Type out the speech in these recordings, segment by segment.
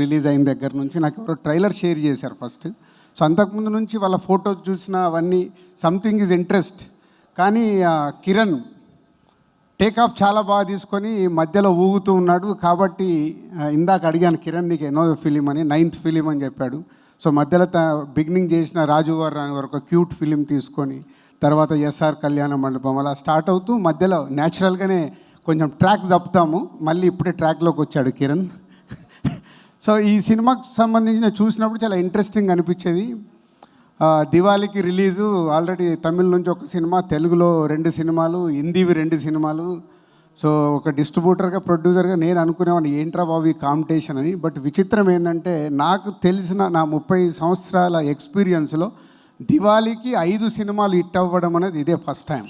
Release అయిన దగ్గర నుంచి నాకు ఎవరో ట్రైలర్ షేర్ చేశారు ఫస్ట్. సో అంతకుముందు నుంచి వాళ్ళ ఫోటోస్ చూసిన అవన్నీ సంథింగ్ ఈజ్ ఇంట్రెస్ట్. కానీ కిరణ్ టేక్ ఆఫ్ చాలా బాగా తీసుకొని మధ్యలో ఊగుతూ ఉన్నాడు. కాబట్టి ఇందాక అడిగాను కిరణ్ నీకు ఎన్నో ఫిలిం అని నైన్త్ ఫిలిం అని చెప్పాడు. సో మధ్యలో త బిగినింగ్ చేసిన రాజు వారు రాని ఒక క్యూట్ ఫిలిం తీసుకొని తర్వాత ఎస్ఆర్ కళ్యాణ మండపం అలా స్టార్ట్ అవుతూ మధ్యలో న్యాచురల్గానే కొంచెం ట్రాక్ తప్పుతాము మళ్ళీ ఇప్పుడే ట్రాక్లోకి వచ్చాడు కిరణ్. సో ఈ సినిమాకు సంబంధించిన చూసినప్పుడు చాలా ఇంట్రెస్టింగ్ అనిపించేది. దివాళీకి రిలీజు ఆల్రెడీ తమిళ నుంచి ఒక సినిమా తెలుగులో రెండు సినిమాలు హిందీవి రెండు సినిమాలు. సో ఒక డిస్ట్రిబ్యూటర్గా ప్రొడ్యూసర్గా నేను అనుకునేవాడిని ఏంట్రా బాబు ఈ కాంపిటీషన్ అని? బట్ విచిత్రం ఏంటంటే నాకు తెలిసిన నా ముప్పై సంవత్సరాల ఎక్స్పీరియన్స్లో దివాళీకి ఐదు సినిమాలు హిట్ అవ్వడం అనేది ఇదే ఫస్ట్ టైం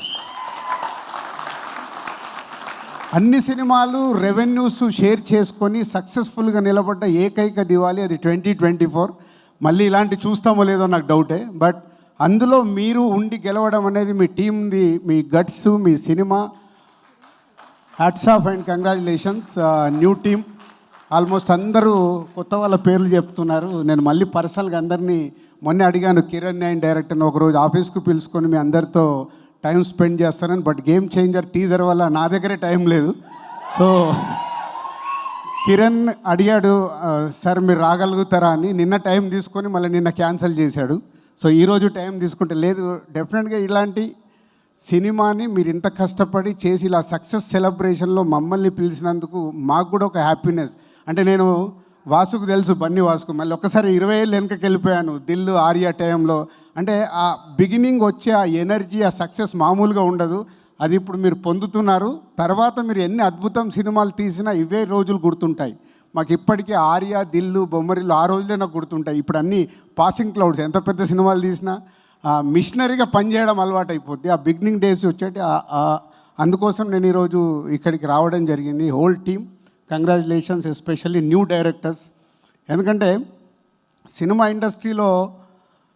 అన్ని సినిమాలు రెవెన్యూస్ షేర్ చేసుకొని సక్సెస్ఫుల్గా నిలబడ్డ ఏకైక దివాలి అది ట్వంటీ ట్వంటీ ఫోర్ మళ్ళీ ఇలాంటి చూస్తామో లేదో నాకు డౌటే బట్ అందులో మీరు ఉండి గెలవడం అనేది మీ టీంది మీ guts me cinema. Hats off and congratulations new team almost అందరూ కొత్త వాళ్ళ పేర్లు చెప్తున్నారు. నేను మళ్ళీ పర్సనల్గా అందరినీ మొన్నే అడిగాను కిరణ్ అండ్ డైరెక్టర్ని ఒకరోజు ఆఫీస్కు పిలుచుకొని మీ అందరితో టైం స్పెండ్ చేస్తానని బట్ గేమ్ చేంజర్ టీజర్ వల్ల నా దగ్గరే టైం లేదు. సో కిరణ్ అడిగాడు సార్ మీరు రాగలుగుతారా అని. నిన్న టైం తీసుకొని మళ్ళీ నిన్న క్యాన్సిల్ చేశాడు. సో ఈరోజు టైం తీసుకుంటే లేదు. డెఫినెట్గా ఇలాంటి సినిమాని మీరు ఇంత కష్టపడి చేసి ఇలా సక్సెస్ సెలబ్రేషన్లో మమ్మల్ని పిలిచినందుకు మాకు కూడా ఒక హ్యాపీనెస్. అంటే నేను వాసుకు తెలుసు బన్నీ వాసుకు. మళ్ళీ ఒక్కసారి ఇరవై ఏళ్ళు వెనకకి వెళ్ళిపోయాను దిల్లు ఆర్యా టైంలో. అంటే ఆ బిగినింగ్ వచ్చే ఆ ఎనర్జీ ఆ సక్సెస్ మామూలుగా ఉండదు. అది ఇప్పుడు మీరు పొందుతున్నారు. తర్వాత మీరు ఎన్ని అద్భుతం సినిమాలు తీసినా ఇవే రోజులు గుర్తుంటాయి. మాకు ఇప్పటికీ ఆర్య దిల్లు బొమ్మరిలు ఆ రోజులే నాకు గుర్తుంటాయి. ఇప్పుడు అన్ని పాసింగ్ క్లౌడ్స్ ఎంత పెద్ద సినిమాలు తీసినా ఆ మిషనరీగా పనిచేయడం అలవాటు అయిపోద్ది. ఆ బిగినింగ్ డేస్ వచ్చేటి అందుకోసం నేను ఈరోజు ఇక్కడికి రావడం జరిగింది. Whole team congratulations especially new directors ఎందుకంటే సినిమా ఇండస్ట్రీలో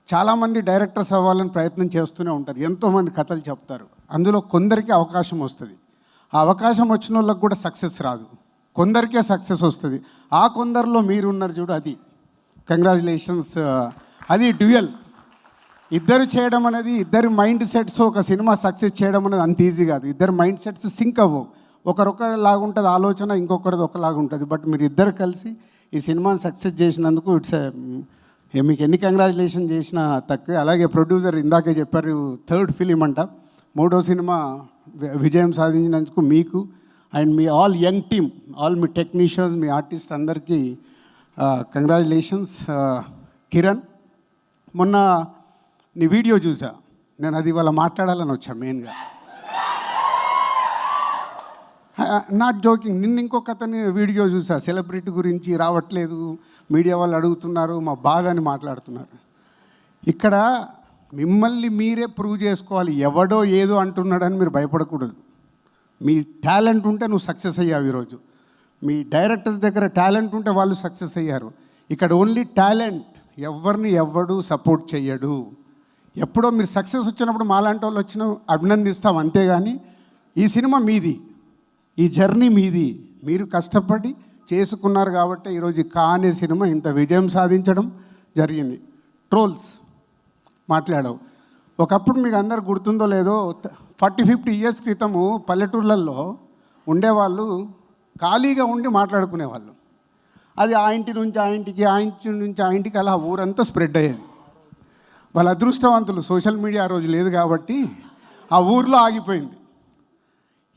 చాలామంది డైరెక్టర్స్ అవ్వాలని ప్రయత్నం చేస్తూనే ఉంటుంది ఎంతోమంది కథలు చెప్తారు. అందులో కొందరికి అవకాశం వస్తుంది. ఆ అవకాశం వచ్చిన వాళ్ళకి కూడా సక్సెస్ రాదు. కొందరికే సక్సెస్ వస్తుంది. ఆ కొందరిలో మీరు ఉన్నారు చూడు అది. కంగ్రాచులేషన్స్ uh, అది డ్యూయల్ ఇద్దరు చేయడం అనేది ఇద్దరు మైండ్ సెట్స్ ఒక సినిమా సక్సెస్ చేయడం అనేది అంత ఈజీ కాదు. ఇద్దరు మైండ్ సెట్స్ సింక్ అవ్వవు. ఒకరొకలాగుంటుంది ఆలోచన ఇంకొకరిది ఒకలాగా ఉంటుంది బట్ మీరు ఇద్దరు కలిసి ఈ సినిమాని సక్సెస్ చేసినందుకు ఇట్స్ మీకు ఎన్ని కంగ్రాచులేషన్ చేసినా తక్కువే. అలాగే ప్రొడ్యూసర్ ఇందాకే చెప్పారు థర్డ్ ఫిలిం అంట. మూడో సినిమా విజయం సాధించినందుకు మీకు అండ్ మీ ఆల్ యంగ్ టీమ్ ఆల్ మీ టెక్నీషియన్స్ మీ ఆర్టిస్ట్ అందరికీ కంగ్రాచులేషన్స్. కిరణ్ మొన్న నీ వీడియో చూసా. నేను అది ఇవాళ మాట్లాడాలని వచ్చా మెయిన్గా. నాట్ జోకింగ్ నిన్న ఇంకొక అతని వీడియో చూసా. సెలబ్రిటీ గురించి రావట్లేదు. మీడియా వాళ్ళు అడుగుతున్నారు. మా బాధ అని మాట్లాడుతున్నారు. ఇక్కడ మిమ్మల్ని మీరే ప్రూవ్ చేసుకోవాలి. ఎవడో ఏదో అంటున్నాడని మీరు భయపడకూడదు. మీ టాలెంట్ ఉంటే నువ్వు సక్సెస్ అయ్యావు ఈరోజు. మీ డైరెక్టర్స్ దగ్గర టాలెంట్ ఉంటే వాళ్ళు సక్సెస్ అయ్యారు. ఇక్కడ ఓన్లీ టాలెంట్ ఎవరిని ఎవడు సపోర్ట్ చెయ్యడు. ఎప్పుడో మీరు సక్సెస్ వచ్చినప్పుడు మాలాంటి వాళ్ళు వచ్చిన అభినందిస్తాం అంతేగాని ఈ సినిమా మీది. ఈ జర్నీ మీది. మీరు కష్టపడి చేసుకున్నారు కాబట్టి ఈరోజు కానే కా అనే సినిమా ఇంత విజయం సాధించడం జరిగింది. ట్రోల్స్ మాట్లాడవు. ఒకప్పుడు మీకు అందరు గుర్తుందో లేదో ఫార్టీ ఫిఫ్టీ ఇయర్స్ క్రితము పల్లెటూర్లలో ఉండేవాళ్ళు ఖాళీగా ఉండి మాట్లాడుకునేవాళ్ళు. అది ఆ ఇంటి నుంచి ఆ ఇంటికి ఆ ఇంటి నుంచి ఆ ఇంటికి అలా ఊరంతా స్ప్రెడ్ అయ్యేది. వాళ్ళ అదృష్టవంతులు సోషల్ మీడియా ఆ రోజు లేదు కాబట్టి ఆ ఊర్లో ఆగిపోయింది.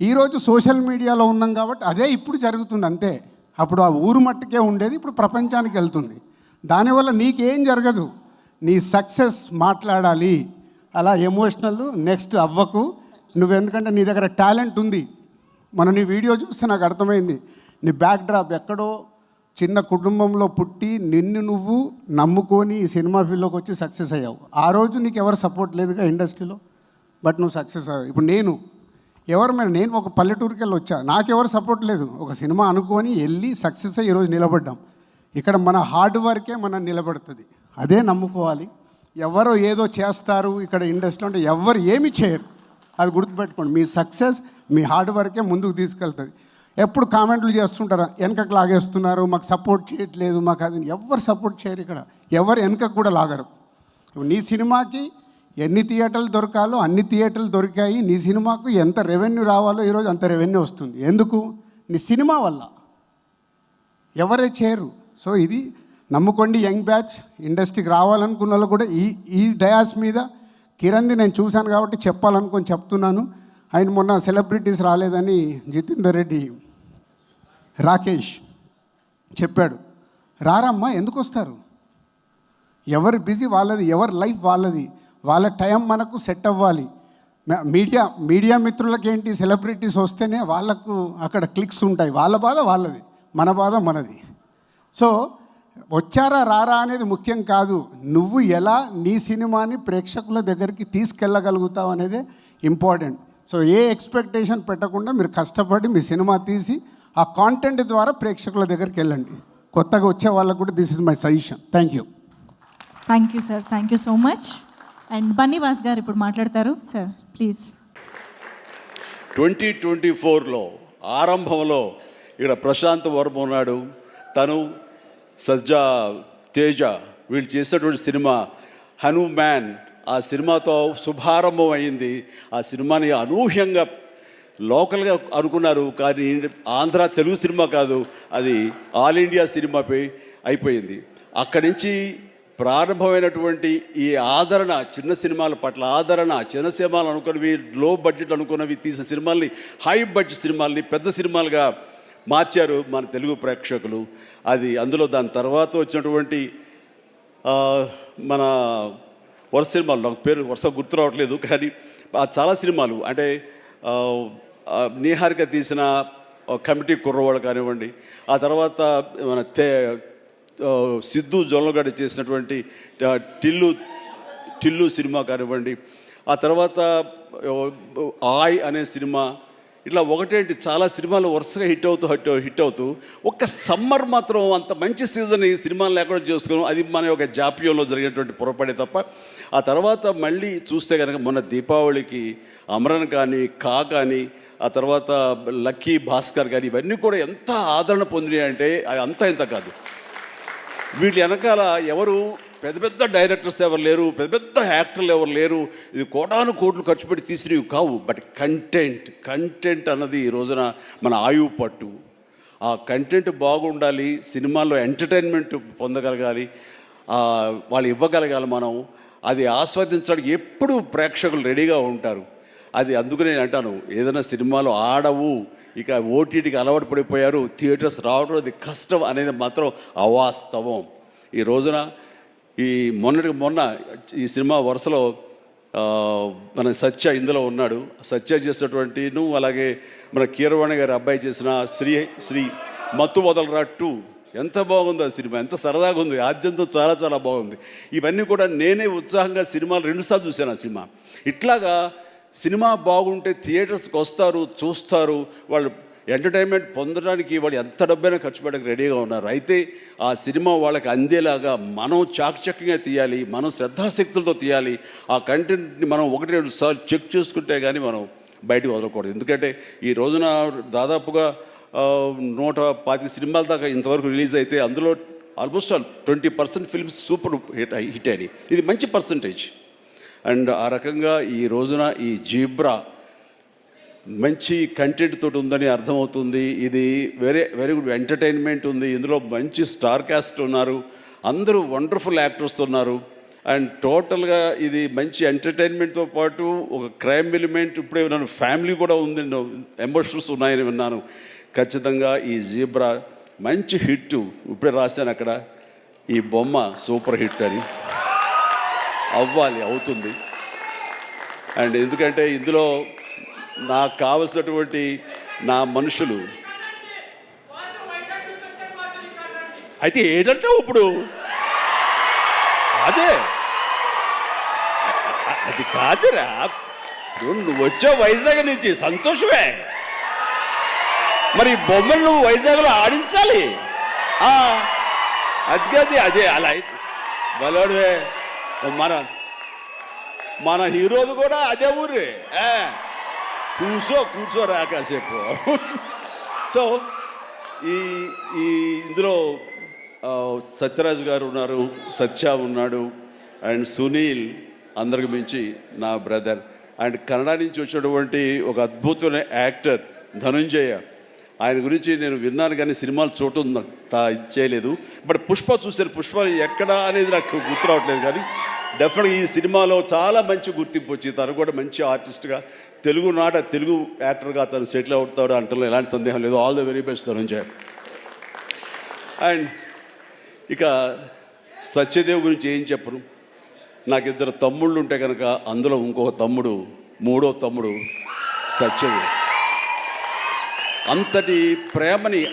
ఈరోజు సోషల్ మీడియాలో ఉన్నాం కాబట్టి అదే ఇప్పుడు జరుగుతుంది అంతే. అప్పుడు ఆ ఊరు మట్టుకే ఉండేది ఇప్పుడు ప్రపంచానికి వెళ్తుంది. దానివల్ల నీకేం జరగదు. నీ సక్సెస్ మాట్లాడాలి. అలా ఎమోషనల్ నెక్స్ట్ అవ్వకు. నువ్వు ఎందుకంటే నీ దగ్గర టాలెంట్ ఉంది. మన నీ వీడియో చూస్తే నాకు అర్థమైంది. నీ బ్యాక్ డ్రాప్ ఎక్కడో చిన్న కుటుంబంలో పుట్టి నిన్ను నువ్వు నమ్ముకొని ఈ సినిమా ఫీల్డ్లోకి వచ్చి సక్సెస్ అయ్యావు. ఆ రోజు నీకు ఎవరు సపోర్ట్ లేదుగా ఇండస్ట్రీలో? బట్ నువ్వు సక్సెస్ అయ్యావు. ఇప్పుడు నేను ఎవరు మరి? నేను ఒక పల్లెటూరుకి వెళ్ళి వచ్చా నాకెవరు సపోర్ట్ లేదు. ఒక సినిమా అనుకొని వెళ్ళి సక్సెస్ అయ్యి ఈరోజు నిలబడ్డాం. ఇక్కడ మన హార్డ్ వర్కే మనం నిలబడుతుంది. అదే నమ్ముకోవాలి. ఎవరో ఏదో చేస్తారు ఇక్కడ ఇండస్ట్రీలో అంటే ఎవరు ఏమి చేయరు. అది గుర్తుపెట్టుకోండి. మీ సక్సెస్ మీ హార్డ్ వర్కే ముందుకు తీసుకెళ్తుంది. ఎప్పుడు కామెంట్లు చేస్తుంటారు? వెనకకు లాగేస్తున్నారు మాకు సపోర్ట్ చేయట్లేదు మాకు అది ఎవరు సపోర్ట్ చేయరు ఇక్కడ? ఎవరు వెనకకు కూడా లాగరు. నీ సినిమాకి ఎన్ని థియేటర్లు దొరకాలో అన్ని థియేటర్లు దొరికాయి. నీ సినిమాకు ఎంత రెవెన్యూ రావాలో ఈరోజు అంత రెవెన్యూ వస్తుంది. ఎందుకు? నీ సినిమా వల్ల. ఎవరే చేయరు. సో ఇది నమ్ముకోండి యంగ్ బ్యాచ్. ఇండస్ట్రీకి రావాలనుకున్న వాళ్ళు కూడా ఈ ఈ డయాస్ మీద కిరణ్ది నేను చూశాను కాబట్టి చెప్పాలనుకొని చెప్తున్నాను. ఆయన మొన్న సెలబ్రిటీస్ రాలేదని జితేందర్ రెడ్డి రాకేష్ చెప్పాడు. రారమ్మా ఎందుకు వస్తారు? ఎవరి బిజీ వాళ్ళది ఎవరి లైఫ్ వాళ్ళది? వాళ్ళ టైం మనకు సెట్ అవ్వాలి. మీడియా మీడియా మిత్రులకి ఏంటి సెలబ్రిటీస్ వస్తేనే వాళ్ళకు అక్కడ క్లిక్స్ ఉంటాయి. వాళ్ళ బాధ వాళ్ళది మన బాధ మనది. సో వచ్చారా రారా అనేది ముఖ్యం కాదు. నువ్వు ఎలా నీ సినిమాని ప్రేక్షకుల దగ్గరికి తీసుకెళ్ళగలుగుతావు అనేది ఇంపార్టెంట్. సో ఏ ఎక్స్పెక్టేషన్ పెట్టకుండా మీరు కష్టపడి మీ సినిమా తీసి ఆ కాంటెంట్ ద్వారా ప్రేక్షకుల దగ్గరికి వెళ్ళండి. కొత్తగా వచ్చే వాళ్ళకు కూడా this is my suggestion. Thank you. Thank you sir thank you so much and Bunny Vas garu ఇప్పుడు మాట్లాడతారు సార్ ప్లీజ్ ట్వంటీ ట్వంటీ ఫోర్లో ఆరంభంలో ఇక్కడ ప్రశాంత్ వర్మ ఉన్నాడు. తను సజ్జా తేజ వీళ్ళు చేసినటువంటి సినిమా హనుమాన్ ఆ సినిమాతో శుభారంభం అయింది ఆ సినిమాని అనూహ్యంగా లోకల్గా అనుకున్నారు. కానీ ఆంధ్ర తెలుగు సినిమా కాదు అది ఆల్ ఇండియా సినిమాపై అయిపోయింది. అక్కడి నుంచి ప్రారంభమైనటువంటి ఈ ఆదరణ చిన్న సినిమాల పట్ల ఆదరణ చిన్న సినిమాలు అనుకున్నవి లో బడ్జెట్ అనుకున్నవి తీసిన సినిమాల్ని హై బడ్జెట్ సినిమాల్ని పెద్ద సినిమాలుగా మార్చారు మన తెలుగు ప్రేక్షకులు. అది అందులో దాని తర్వాత వచ్చినటువంటి మన వరుస సినిమాలు నాకు పేరు వరుస గుర్తు రావట్లేదు కానీ చాలా సినిమాలు అంటే నిహారిక నీహారిక తీసిన కమిటీ కుర్రవాళ్ళు కానివ్వండి ఆ తర్వాత మన తే సిద్ధు జొల్లగడ చేసినటువంటి టిల్లు టిల్లు సినిమా కానివ్వండి. ఆ తర్వాత ఆయ్ అనే సినిమా. ఇట్లా ఒకటేంటి చాలా సినిమాలు వరుసగా హిట్ అవుతూ హిట్ హిట్ అవుతూ ఒక్క సమ్మర్ మాత్రం అంత మంచి సీజన్ ఈ సినిమాలు లేకుండా చేసుకోవడం అది మన యొక్క జాప్యంలో జరిగినటువంటి పొరపడే తప్ప. ఆ తర్వాత మళ్ళీ చూస్తే కనుక మొన్న దీపావళికి అమరన్ కానీ కా కానీ ఆ తర్వాత లక్కీ భాస్కర్ కానీ ఇవన్నీ కూడా ఎంత ఆదరణ పొందినాయి అంటే అది అంతా ఇంత కాదు. వీళ్ళు వెనకాల ఎవరు పెద్ద పెద్ద డైరెక్టర్స్ ఎవరు లేరు పెద్ద పెద్ద యాక్టర్లు ఎవరు లేరు. ఇది కోటాను కోట్లు ఖర్చు పెట్టి తీసినవి కావు. బట్ కంటెంట్ కంటెంట్ అన్నది ఈ రోజున మన ఆయువు పట్టు. ఆ కంటెంట్ బాగుండాలి సినిమాల్లో ఎంటర్టైన్మెంట్ పొందగలగాలి వాళ్ళు ఇవ్వగలగాలి మనం. అది ఆస్వాదించడానికి ఎప్పుడు ప్రేక్షకులు రెడీగా ఉంటారు. అది అందుకనే నేను అంటాను ఏదైనా సినిమాలు ఆడవు ఇక ఓటీటీకి అలవాటు పడిపోయారు థియేటర్స్ రావడం అది కష్టం అనేది మాత్రం అవాస్తవం. ఈ రోజున ఈ మొన్నటికి మొన్న ఈ సినిమా వరుసలో మన సత్య ఇందులో ఉన్నాడు. సత్య చేసినటువంటి నువ్వు అలాగే మన కీరవాణి గారి అబ్బాయి చేసిన శ్రీ శ్రీ మత్తు వదలరా టూ. ఎంత బాగుంది ఆ సినిమా ఎంత సరదాగా ఉంది ఆద్యంతో చాలా చాలా బాగుంది. ఇవన్నీ కూడా నేనే ఉత్సాహంగా సినిమాలు రెండుసార్లు చూశాను ఆ సినిమా. ఇట్లాగా సినిమా బాగుంటే థియేటర్స్కి వస్తారు చూస్తారు వాళ్ళు ఎంటర్టైన్మెంట్ పొందడానికి వాళ్ళు ఎంత డబ్బైనా ఖర్చు పెట్టడానికి రెడీగా ఉన్నారు. అయితే ఆ సినిమా వాళ్ళకి అందేలాగా మనం చాకచక్యంగా తీయాలి మనం శ్రద్ధాశక్తులతో తీయాలి ఆ కంటెంట్ని మనం ఒకటి రెండు సార్లు చెక్ చేసుకుంటే కానీ మనం బయటకు వదలకూడదు. ఎందుకంటే ఈ రోజున దాదాపుగా నూట పాతి సినిమాల దాకా ఇంతవరకు రిలీజ్ అయితే అందులో almost all twenty percent films super hit hit అయినాయి. ఇది మంచి పర్సంటేజ్. అండ్ ఆ రకంగా ఈ రోజున ఈ జీబ్రా మంచి కంటెంట్ తోటి ఉందని అర్థమవుతుంది. ఇది వెరీ వెరీ గుడ్ ఎంటర్టైన్మెంట్ ఉంది. ఇందులో మంచి స్టార్ క్యాస్ట్ ఉన్నారు. అందరూ వండర్ఫుల్ యాక్టర్స్ ఉన్నారు. అండ్ టోటల్గా ఇది మంచి ఎంటర్టైన్మెంట్తో పాటు ఒక క్రైమ్ ఎలిమెంట్ ఇప్పుడే విన్నాను ఫ్యామిలీ కూడా ఉంది. ఎమోషన్స్ ఉన్నాయని విన్నాను. ఖచ్చితంగా ఈ జీబ్రా మంచి హిట్ ఇప్పుడే రాశాను అక్కడ. ఈ బొమ్మ సూపర్ హిట్ అని. అవ్వాలి అవుతుంది. అండ్ ఎందుకంటే ఇందులో నాకు కావలసినటువంటి నా మనుషులు. అయితే ఏంటంటే ఇప్పుడు? అదే. అది కాదురా. నువ్వు వచ్చావు వైజాగ్ నుంచి సంతోషమే. మరి బొమ్మలు నువ్వు వైజాగ్లో ఆడించాలి. ఆ, అది కాదు అదే అలా అయితే. బలవాడువే. మన మన హీరోది కూడా అదే ఊరే. ఏ, కూర్చో కూర్చోరా సో ఈ ఈ ఇందులో సత్యరాజు గారు ఉన్నారు సత్య ఉన్నాడు అండ్ సునీల్ అందరికి మించి నా బ్రదర్. అండ్ కన్నడ నుంచి వచ్చినటువంటి ఒక అద్భుతమైన యాక్టర్ ధనుంజయ. ఆయన గురించి నేను విన్నాను కానీ సినిమాలు చూడటం నాకు చేయలేదు బట్ పుష్ప చూశాను. పుష్ప ఎక్కడ అనేది నాకు గుర్తు రావట్లేదు కానీ డెఫినెట్గా ఈ సినిమాలో చాలా మంచి గుర్తింపు వచ్చి తను కూడా మంచి ఆర్టిస్ట్గా తెలుగు నాట తెలుగు యాక్టర్గా తను సెటిల్ అవుతాడు అంటలో ఎలాంటి సందేహం లేదు. All the very best Dhananjaya and ఇక సత్యదేవ్ గురించి ఏం చెప్పను? నాకు ఇద్దరు తమ్ముళ్ళు ఉంటే కనుక అందులో ఇంకొక తమ్ముడు మూడో తమ్ముడు సత్యదేవ్. అంతటి ప్రేమని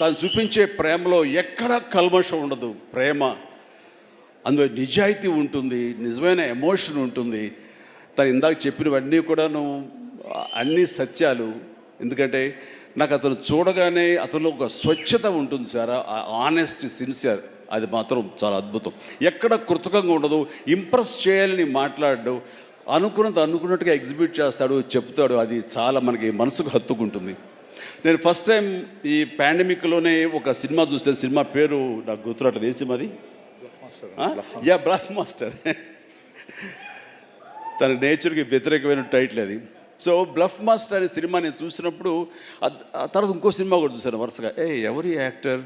తను చూపించే ప్రేమలో ఎక్కడ కల్మషం ఉండదు. ప్రేమ అందులో నిజాయితీ ఉంటుంది నిజమైన ఎమోషన్ ఉంటుంది. తను ఇందాక చెప్పినవన్నీ కూడాను అన్ని సత్యాలు. ఎందుకంటే నాకు అతను చూడగానే అతను ఒక స్వచ్ఛత ఉంటుంది సార్ ఆనెస్ట్ సిన్సియర్ అది మాత్రం చాలా అద్భుతం. ఎక్కడ కృతకంగా ఉండదు ఇంప్రెస్ చేయాలని మాట్లాడడం అనుకున్నది అనుకున్నట్టుగా ఎగ్జిబిట్ చేస్తాడు చెప్తాడు. అది చాలా మనకి మనసుకు హత్తుకుంటుంది. నేను ఫస్ట్ టైం ఈ పాండమిక్లోనే ఒక సినిమా చూసాను సినిమా పేరు నాకు గుర్తురాట్లేదు ఏ సినిమా అది? యా బ్లాక్ మాస్టర్ తన నేచర్కి వ్యతిరేకమైన టైటిల్ అది. సో బ్లఫ్ మాస్టర్ అనే సినిమా నేను చూసినప్పుడు తర్వాత ఇంకో సినిమా కూడా చూశాను వరుసగా. ఏ ఎవరి యాక్టర్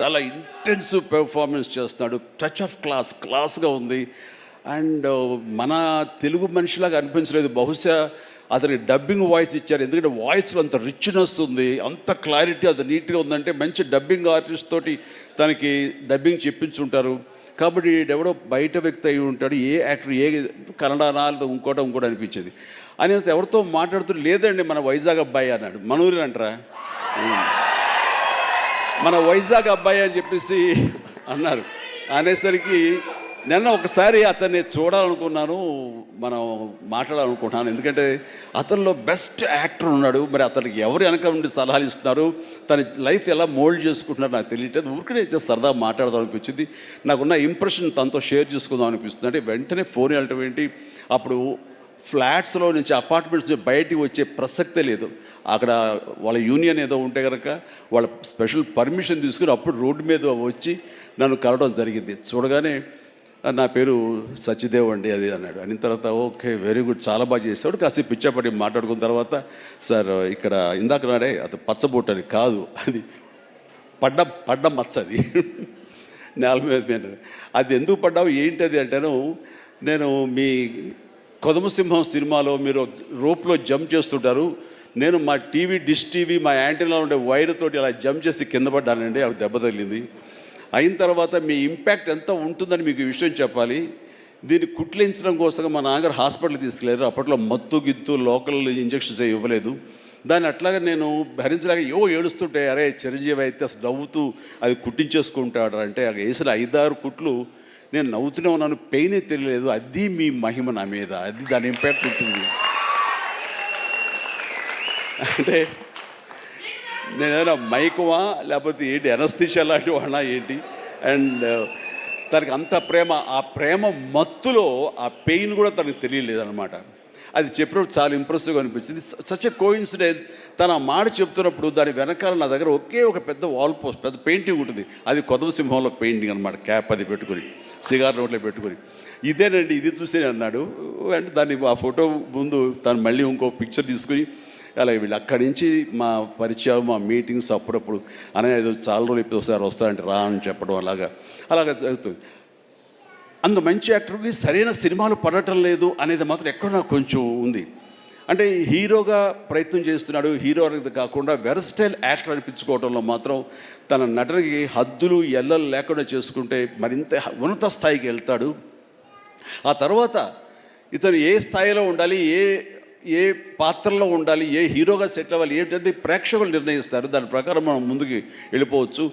చాలా ఇంటెన్సివ్ పెర్ఫార్మెన్స్ చేస్తున్నాడు. టచ్ ఆఫ్ క్లాస్ క్లాస్గా ఉంది. అండ్ మన తెలుగు మనిషిలాగా అనిపించలేదు. బహుశా అతనికి డబ్బింగ్ వాయిస్ ఇచ్చారు. ఎందుకంటే వాయిస్లో అంత రిచ్నెస్ ఉంది అంత క్లారిటీ అంత నీట్గా ఉందంటే మంచి డబ్బింగ్ ఆర్టిస్ట్ తోటి తనకి డబ్బింగ్ చెప్పించుంటారు. కాబట్టి ఎవడో బయట వ్యక్తి అయి ఉంటాడు ఏ యాక్టర్ ఏ కన్నడనా లేదా ఇంకోట ఇంకోటి అనిపించేది. అని ఎవరితో మాట్లాడుతూ లేదండి మన వైజాగ్ అబ్బాయి అన్నాడు. మనూరి అంటారా? మన వైజాగ్ అబ్బాయి అని చెప్పేసి అన్నారు. అనేసరికి నిన్న ఒకసారి అతన్ని చూడాలనుకున్నాను మనం మాట్లాడాలనుకుంటున్నాను. ఎందుకంటే అతనిలో బెస్ట్ యాక్టర్ ఉన్నాడు. మరి అతనికి ఎవరు వెనక నుండి సలహాలు ఇస్తున్నారు? తన లైఫ్ ఎలా మోల్డ్ చేసుకుంటున్నారు నాకు తెలియట్లేదు. ఊరికనే సరదా మాట్లాడదాం అనిపించింది. నాకున్న ఇంప్రెషన్ తనతో షేర్ చేసుకుందాం అనిపిస్తుంది. అంటే వెంటనే ఫోన్ వెళ్ళటం ఏంటి? అప్పుడు ఫ్లాట్స్లో నుంచి అపార్ట్మెంట్స్ నుంచి బయటికి వచ్చే ప్రసక్తే లేదు. అక్కడ వాళ్ళ యూనియన్ ఏదో ఉంటే కనుక వాళ్ళ స్పెషల్ పర్మిషన్ తీసుకుని అప్పుడు రోడ్డు మీద వచ్చి నన్ను కలవడం జరిగింది. చూడగానే నా పేరు సత్యదేవ్ అండి అది అన్నాడు. అని తర్వాత ఓకే వెరీ గుడ్ చాలా బాగా చేస్తాడు కాసేపు పిచ్చాపడి మాట్లాడుకున్న తర్వాత సార్ ఇక్కడ ఇందాక నాడే అది పచ్చబొట్టు అది కాదు అది పడ్డ పడ్డ మచ్చ అది. నేల మీద నేను అది ఎందుకు పడ్డావు? ఏంటి అది? అంటాను. నేను మీ కొదమసింహం సినిమాలో మీరు రోప్లో జంప్ చేస్తుంటారు. నేను మా టీవీ డిష్ టీవీ మా యాంటీలో ఉండే వైర్ తోటి అలా జంప్ చేసి కింద పడ్డానండి. అవి దెబ్బ తగిలింది. అయిన తర్వాత మీ ఇంపాక్ట్ ఎంత ఉంటుందని మీకు ఈ విషయం చెప్పాలి. దీన్ని కుట్లించడం కోసం మా నాన్నగారు హాస్పిటల్ తీసుకెళ్ళారు అప్పట్లో మత్తు గిత్తు లోకల్ ఇంజక్షన్స్ ఇవ్వలేదు. దాన్ని అట్లాగే నేను భరించలేక ఏవో ఏడుస్తుంటే అరే చిరంజీవి అయితే అసలు నవ్వుతూ అది కుట్టించేసుకుంటాడు అంటే అక్కడ వేసిన ఐదారు కుట్లు నేను నవ్వుతూనే ఉన్నాను. పెయినే తెలియలేదు. అది మీ మహిమ నా మీద. అది దాని ఇంపాక్ట్ ఉంటుంది. అంటే నేను ఏదైనా మైకువా? లేకపోతే ఏంటి ఎనస్థిషియా లాంటి వాడినా ఏంటి? అండ్ uh, తనకి అంత ప్రేమ ఆ ప్రేమ మత్తులో ఆ పెయిన్ కూడా తనకు తెలియలేదనమాట అది చెప్పినప్పుడు చాలా ఇంప్రెసివ్గా అనిపించింది. సచ్ ఎ కోయిన్సిడెన్స్ తను ఆ మాట చెప్తున్నప్పుడు దాని వెనకాల నా దగ్గర ఒకే ఒక పెద్ద వాల్ పోస్ట్ పెద్ద పెయింటింగ్ ఉంటుంది. అది కొదవసింహంలో పెయింటింగ్ అనమాట క్యాప్ అది పెట్టుకుని సిగార్ నోట్లో పెట్టుకుని. ఇదేనండి ఇది చూసే అన్నాడు. అంటే దాన్ని ఆ ఫోటో ముందు తను మళ్ళీ ఇంకో పిక్చర్ తీసుకుని అలా వీళ్ళు అక్కడి నుంచి మా పరిచయం మా మీటింగ్స్ అప్పుడప్పుడు అనే ఏదో చాలా రోజులు ఇప్పుడు ఒకసారి వస్తారంటే రా అని చెప్పడం అలాగా అలాగా జరుగుతుంది. అందు మంచి యాక్టర్కి సరైన సినిమాలు పడటం లేదు అనేది మాత్రం ఎక్కడ నాకు కొంచెం ఉంది. అంటే హీరోగా ప్రయత్నం చేస్తున్నాడు హీరో అనేది కాకుండా వెరస్టైల్ యాక్టర్ అనిపించుకోవడంలో మాత్రం తన నటనకి హద్దులు ఎల్లలు లేకుండా చేసుకుంటే మరింత ఉన్నత స్థాయికి వెళ్తాడు. ఆ తర్వాత ఇతను ఏ స్థాయిలో ఉండాలి ఏ ఏ పాత్రలో ఉండాలి ఏ హీరోగా సెటిల్ అవ్వాలి ఏంటంటే ప్రేక్షకులు నిర్ణయిస్తారు. దాని ప్రకారం మనం ముందుకు వెళ్ళిపోవచ్చు.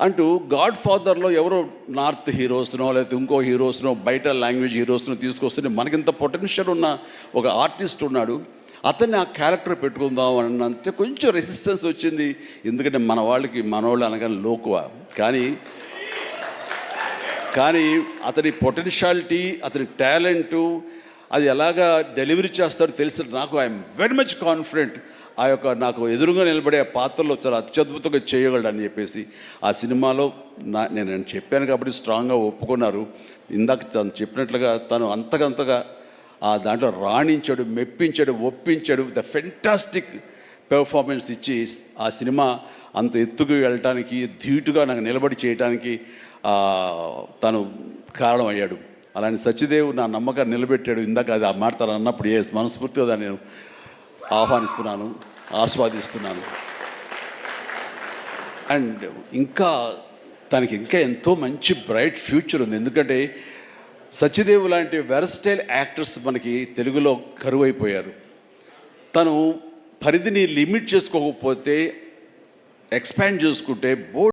అంటూ గాడ్ ఫాదర్లో ఎవరో నార్త్ హీరోస్నో లేకపోతే ఇంకో హీరోస్నో బయట లాంగ్వేజ్ హీరోస్నో తీసుకొస్తే మనకింత పొటెన్షియల్ ఉన్న ఒక ఆర్టిస్ట్ ఉన్నాడు. అతన్ని ఆ క్యారెక్టర్ పెట్టుకుందాం అని అంటే కొంచెం రెసిస్టెన్స్ వచ్చింది. ఎందుకంటే మన వాళ్ళకి మనవాళ్ళు అనగానే లోకువ. కానీ కానీ అతని పొటెన్షియాలిటీ అతని టాలెంటు అది ఎలాగా డెలివరీ చేస్తారో తెలిసి. నాకు ఐఎమ్ వెరీ మచ్ కాన్ఫిడెంట్. ఆ యొక్క నాకు ఎదురుగా నిలబడే ఆ పాత్రలో చాలా అత్యద్భుతంగా చేయగలడు అని చెప్పేసి ఆ సినిమాలో నా నేను చెప్పాను కాబట్టి స్ట్రాంగ్గా ఒప్పుకున్నారు. ఇందాక తను చెప్పినట్లుగా తను అంతకంతగా ఆ దాంట్లో రాణించాడు మెప్పించాడు ఒప్పించాడు. ద ఫెంటాస్టిక్ పెర్ఫార్మెన్స్ ఇచ్చి ఆ సినిమా అంత ఎత్తుకు వెళ్ళటానికి ధీటుగా నాకు నిలబడి చేయటానికి తను తను కారణమయ్యాడు. అలాంటి సత్యదేవ్ నా నమ్మకాన్ని నిలబెట్టాడు. ఇందాక అది ఆ మాట అన్నప్పుడు ఏ మనస్ఫూర్తిగా దాన్ని నేను ఆహ్వానిస్తున్నాను ఆస్వాదిస్తున్నాను. అండ్ ఇంకా తనకి ఇంకా ఎంతో మంచి బ్రైట్ ఫ్యూచర్ ఉంది. ఎందుకంటే సత్యదేవ్ లాంటి వెరస్టైల్ యాక్టర్స్ మనకి తెలుగులో కరువైపోయారు. తను పరిధిని లిమిట్ చేసుకోకపోతే ఎక్స్పాండ్ చేసుకుంటే బోర్డ్